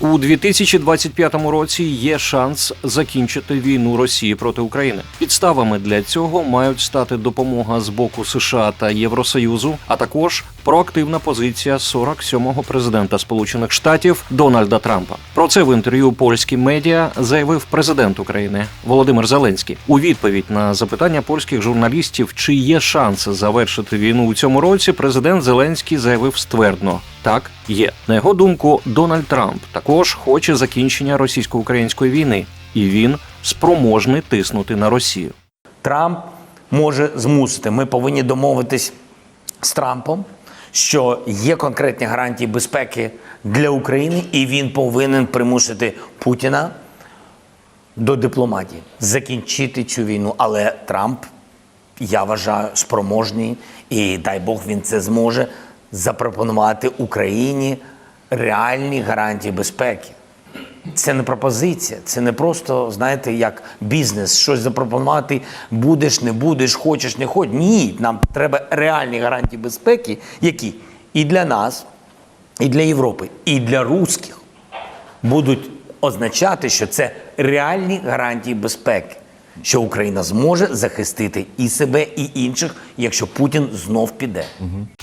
У 2025 році є шанс закінчити війну Росії проти України. Підставами для цього мають стати допомога з боку США та Євросоюзу, а також проактивна позиція 47-го президента Сполучених Штатів Дональда Трампа. Про це в інтерв'ю польським медіа заявив президент України Володимир Зеленський. У відповідь на запитання польських журналістів, чи є шанси завершити війну у цьому році, президент Зеленський заявив ствердно. Так, є. На його думку, Дональд Трамп також хоче закінчення російсько-української війни, і він спроможний тиснути на Росію. Трамп може змусити. Ми повинні домовитись з Трампом, що є конкретні гарантії безпеки для України, і він повинен примусити Путіна до дипломатії, закінчити цю війну. Але Трамп, я вважаю, спроможний, і дай Бог він це зможе запропонувати Україні реальні гарантії безпеки. Це не пропозиція, це не просто, знаєте, як бізнес, щось запропонувати, будеш, не будеш, хочеш, не хочеш. Ні, нам треба реальні гарантії безпеки, які і для нас, і для Європи, і для русських будуть означати, що це реальні гарантії безпеки, що Україна зможе захистити і себе, і інших, якщо Путін знов піде.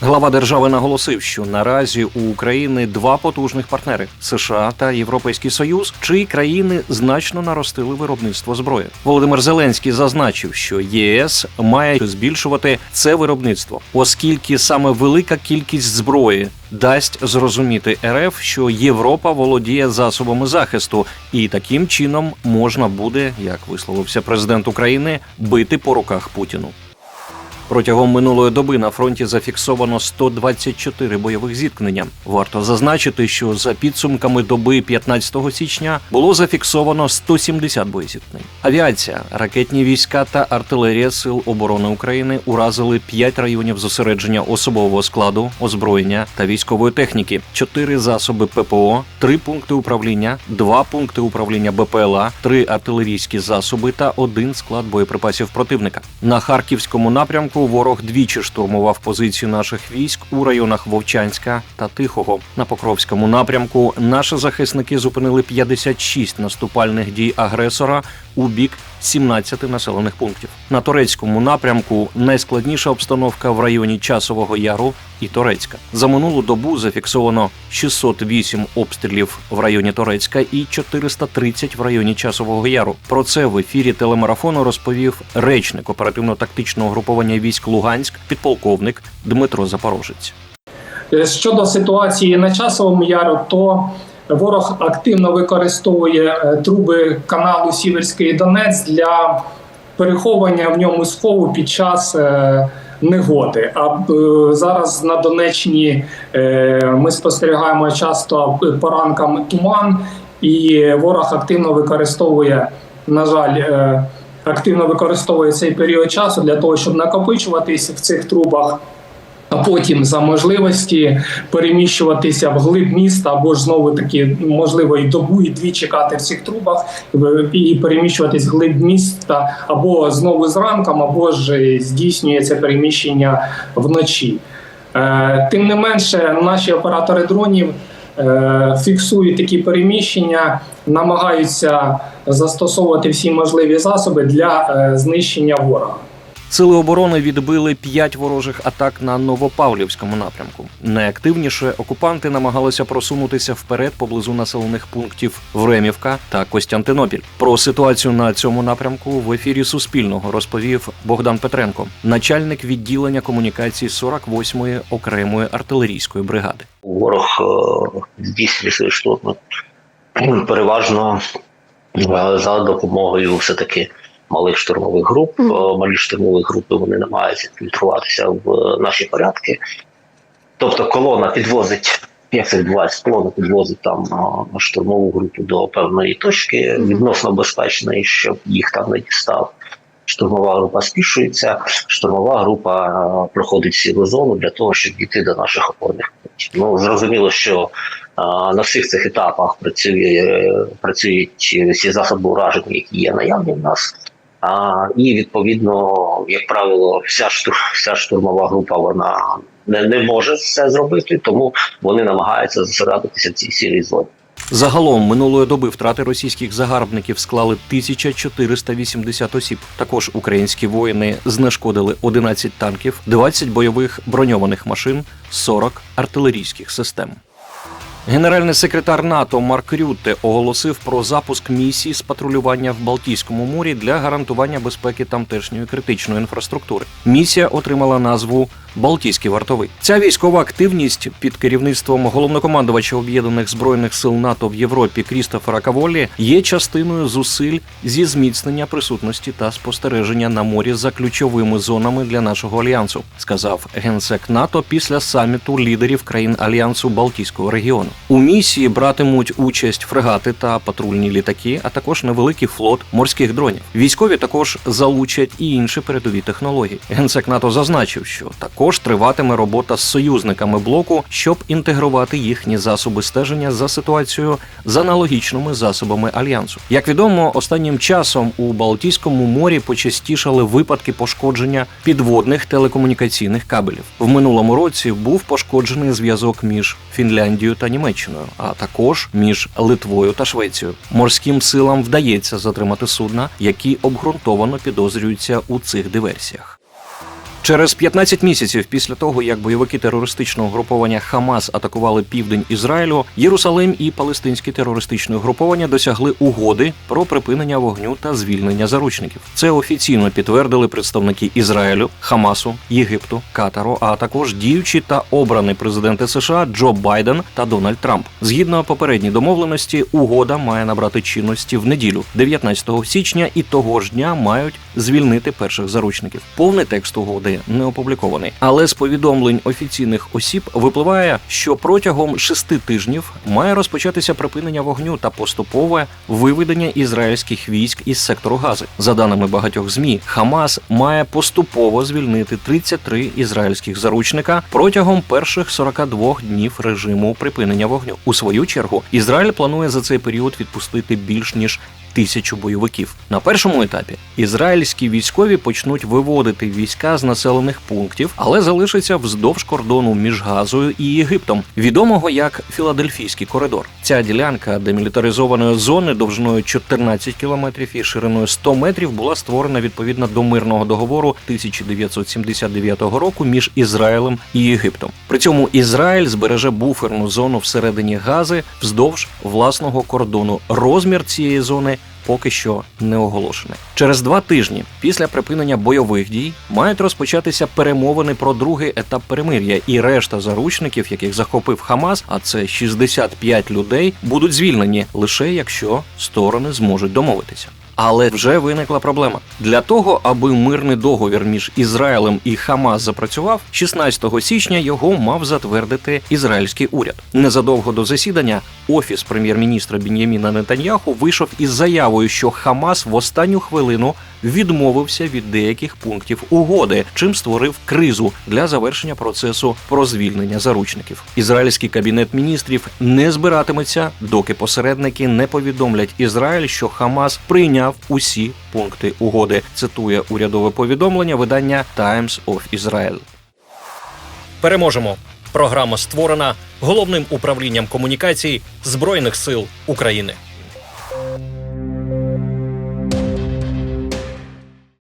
Глава держави наголосив, що наразі у України два потужних партнери США та Європейський Союз, чиї країни значно наростили виробництво зброї. Володимир Зеленський зазначив, що ЄС має збільшувати це виробництво, оскільки саме велика кількість зброї дасть зрозуміти РФ, що Європа володіє засобами захисту, і таким чином можна буде, як висловився президент України, бити по руках Путіну. Протягом минулої доби на фронті зафіксовано 124 бойових зіткнення. Варто зазначити, що за підсумками доби 15 січня було зафіксовано 170 боєзіткнень. Авіація, ракетні війська та артилерія Сил оборони України уразили 5 районів зосередження особового складу, озброєння та військової техніки, 4 засоби ППО, 3 пункти управління, 2 пункти управління БПЛА, 3 артилерійські засоби та один склад боєприпасів противника. На харківському напрямку ворог двічі штурмував позицію наших військ у районах Вовчанська та Тихого. На Покровському напрямку наші захисники зупинили 56 наступальних дій агресора у бік 17 населених пунктів. На турецькому напрямку найскладніша обстановка в районі Часового Яру і Торецька. За минулу добу зафіксовано 608 обстрілів в районі Торецька і 430 в районі Часового Яру. Про це в ефірі телемарафону розповів речник оперативно-тактичного груповання військ Луганськ, підполковник Дмитро Запорожець. Е, Щодо ситуації на часовому яру, то ворог активно використовує е, труби каналу Сіверський Донець для переховування в ньому схову під час е, негоди. А е, зараз на Донеччині е, ми спостерігаємо часто по ранкам туман, і ворог активно використовує, на жаль, е, активно використовує цей період часу для того, щоб накопичуватись в цих трубах а потім за можливості переміщуватися в глиб міста або ж знову таки можливо і добу, і дві чекати в цих трубах і переміщуватись в глиб міста або знову зранком, або ж здійснює це переміщення вночі. Е, Тим не менше, наші оператори дронів е, фіксують такі переміщення, намагаються застосовувати всі можливі засоби для е, знищення ворога. Сили оборони відбили п'ять ворожих атак на Новопавлівському напрямку. Найактивніше окупанти намагалися просунутися вперед поблизу населених пунктів Времівка та Костянтинопіль. Про ситуацію на цьому напрямку в ефірі Суспільного розповів Богдан Петренко, начальник відділення комунікацій 48-ї окремої артилерійської бригади. ворог е, здійснює свої штурми переважно е, за допомогою все-таки малих штурмових груп. Е, Малі штурмові групи вони намагаються фільтруватися в наші порядки. Тобто колона підвозить, як це відбувається, колона підвозить там е, штурмову групу до певної точки, відносно безпечної, щоб їх там не дістав. Штурмова група спішується, штурмова група е, проходить сілу зону для того, щоб дійти до наших опорних пунктів. Ну зрозуміло, що е, на всіх цих етапах працює, працюють всі засоби ураження, які є наявні в нас. А, і відповідно, як правило, вся штур, вся штурмова група вона не, не може це зробити, тому вони намагаються зосередитися в цій сірій зоні. Загалом минулої доби втрати російських загарбників склали 1480 осіб. Також українські воїни знешкодили 11 танків, 20 бойових броньованих машин, 40 артилерійських систем. Генеральний секретар НАТО Марк Рютте оголосив про запуск місії з патрулювання в Балтійському морі для гарантування безпеки тамтешньої критичної інфраструктури. Місія отримала назву Балтійський вартовий. Ця військова активність під керівництвом головнокомандувача об'єднаних збройних сил НАТО в Європі Крістофера Каволі є частиною зусиль зі зміцнення присутності та спостереження на морі за ключовими зонами для нашого альянсу, сказав генсек НАТО після саміту лідерів країн альянсу Балтійського регіону. У місії братимуть участь фрегати та патрульні літаки, а також невеликий флот морських дронів. Військові також залучать і інші передові технології. Генсек НАТО зазначив, що також триватиме робота з союзниками блоку, щоб інтегрувати їхні засоби стеження за ситуацією з аналогічними засобами альянсу. Як відомо, останнім часом у Балтійському морі почастішали випадки пошкодження підводних телекомунікаційних кабелів. В минулому році був пошкоджений зв'язок між Фінляндією та Німеччиною, а також між Литвою та Швецією. Морським силам вдається затримати судна, які обґрунтовано підозрюються у цих диверсіях. Через 15 місяців після того, як бойовики терористичного груповання Хамас атакували південь Ізраїлю, Єрусалим і палестинські терористичні угруповання досягли угоди про припинення вогню та звільнення заручників. Це офіційно підтвердили представники Ізраїлю, Хамасу, Єгипту, Катару, а також діючі та обрані президенти США Джо Байден та Дональд Трамп. Згідно попередній домовленості, угода має набрати чинності в неділю, 19 січня, і того ж дня мають звільнити перших заручників. Повний текст угоди не опублікований, але з повідомлень офіційних осіб випливає, що протягом шести тижнів має розпочатися припинення вогню та поступове виведення ізраїльських військ із сектору Гази. За даними багатьох змі, Хамас має поступово звільнити 33 ізраїльських заручника протягом перших 42 днів режиму припинення вогню. У свою чергу Ізраїль планує за цей період відпустити більш ніж тисячу бойовиків. На першому етапі ізраїльські військові почнуть виводити війська з населених пунктів, але залишаться вздовж кордону між Газою і Єгиптом, відомого як Філадельфійський коридор. Ця ділянка демілітаризованої зони довжиною 14 кілометрів і шириною 100 метрів була створена відповідно до мирного договору 1979 року між Ізраїлем і Єгиптом. При цьому Ізраїль збереже буферну зону всередині Гази вздовж власного кордону. Розмір цієї зони поки що не оголошений. Через два тижні після припинення бойових дій мають розпочатися перемовини про другий етап перемир'я, і решта заручників, яких захопив Хамас, а це 65 людей, будуть звільнені лише якщо сторони зможуть домовитися. Але вже виникла проблема для того, аби мирний договір між Ізраїлем і Хамас запрацював, 16 січня його мав затвердити ізраїльський уряд. Незадовго до засідання офіс прем'єр-міністра Бін'яміна Нетаньяху вийшов із заявою, що Хамас в останню хвилину відмовився від деяких пунктів угоди, чим створив кризу для завершення процесу про звільнення заручників. Ізраїльський кабінет міністрів не збиратиметься, доки посередники не повідомлять Ізраїль, що Хамас прийняв усі пункти угоди. Цитує урядове повідомлення видання Times of Israel. Переможемо. Програма створена головним управлінням комунікацій Збройних сил України.